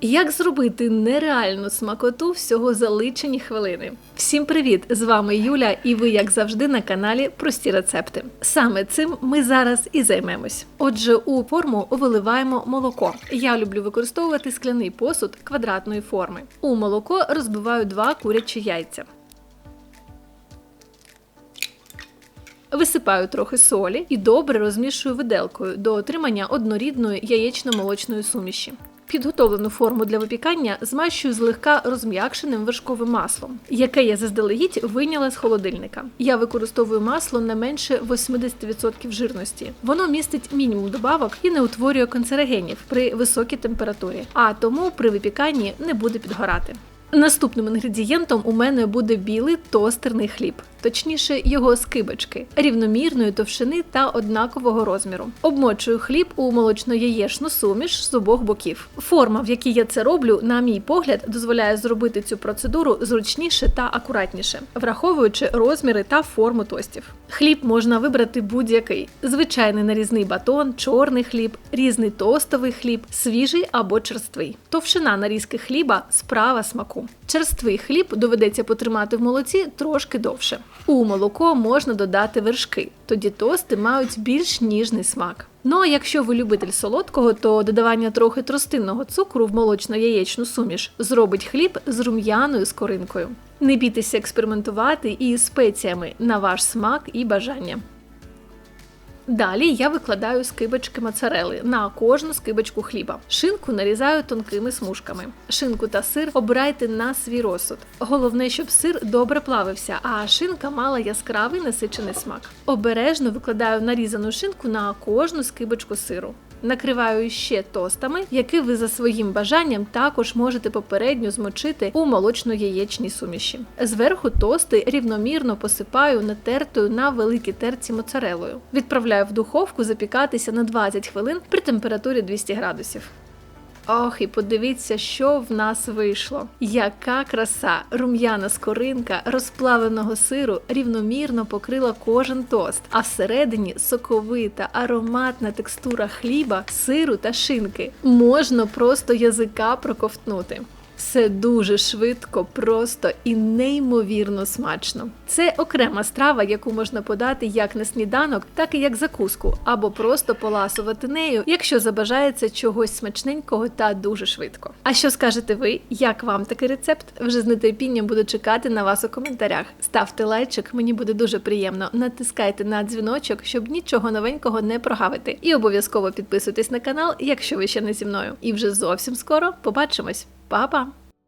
Як зробити нереальну смакоту всього за личені хвилини? Всім привіт! З вами Юля, і ви, як завжди, на каналі Прості рецепти. Саме цим ми зараз і займемось. Отже, у форму виливаємо молоко. Я люблю використовувати скляний посуд квадратної форми. У молоко розбиваю два курячі яйця. Висипаю трохи солі і добре розмішую виделкою до отримання однорідної яєчно-молочної суміші. Підготовлену форму для випікання змащую злегка розм'якшеним вершковим маслом, яке я заздалегідь вийняла з холодильника. Я використовую масло не менше 80% жирності. Воно містить мінімум добавок і не утворює канцерогенів при високій температурі, а тому при випіканні не буде підгорати. Наступним інгредієнтом у мене буде білий тостерний хліб, точніше його скибочки, рівномірної товщини та однакового розміру. Обмочую хліб у молочно-яєчну суміш з обох боків. Форма, в якій я це роблю, на мій погляд, дозволяє зробити цю процедуру зручніше та акуратніше, враховуючи розміри та форму тостів. Хліб можна вибрати будь-який: звичайний нарізний батон, чорний хліб, різний тостовий хліб, свіжий або черствий. Товщина нарізки хліба справа смаку. Черствий хліб доведеться потримати в молоці трошки довше. У молоко можна додати вершки, тоді тости мають більш ніжний смак. Ну а якщо ви любитель солодкого, то додавання трохи тростинного цукру в молочно-яєчну суміш зробить хліб з рум'яною скоринкою. Не бійтеся експериментувати і спеціями на ваш смак і бажання. Далі я викладаю скибочки моцарели на кожну скибочку хліба. Шинку нарізаю тонкими смужками. Шинку та сир обирайте на свій розсуд. Головне, щоб сир добре плавився, а шинка мала яскравий насичений смак. Обережно викладаю нарізану шинку на кожну скибочку сиру. Накриваю ще тостами, які ви за своїм бажанням також можете попередньо змочити у молочно-яєчній суміші. Зверху тости рівномірно посипаю натертою на великій терці моцарелою. Відправляю в духовку запікатися на 20 хвилин при температурі 200 градусів. Ох, і подивіться, що в нас вийшло. Яка краса! Рум'яна скоринка розплавленого сиру рівномірно покрила кожен тост, а всередині соковита, ароматна текстура хліба, сиру та шинки. Можна просто язика проковтнути. Все дуже швидко, просто і неймовірно смачно. Це окрема страва, яку можна подати як на сніданок, так і як закуску, або просто поласувати нею, якщо забажається чогось смачненького та дуже швидко. А що скажете ви? Як вам такий рецепт? Вже з нетерпінням буду чекати на вас у коментарях. Ставте лайчик, мені буде дуже приємно. Натискайте на дзвіночок, щоб нічого новенького не прогавити. І обов'язково підписуйтесь на канал, якщо ви ще не зі мною. І вже зовсім скоро побачимось. Па-па!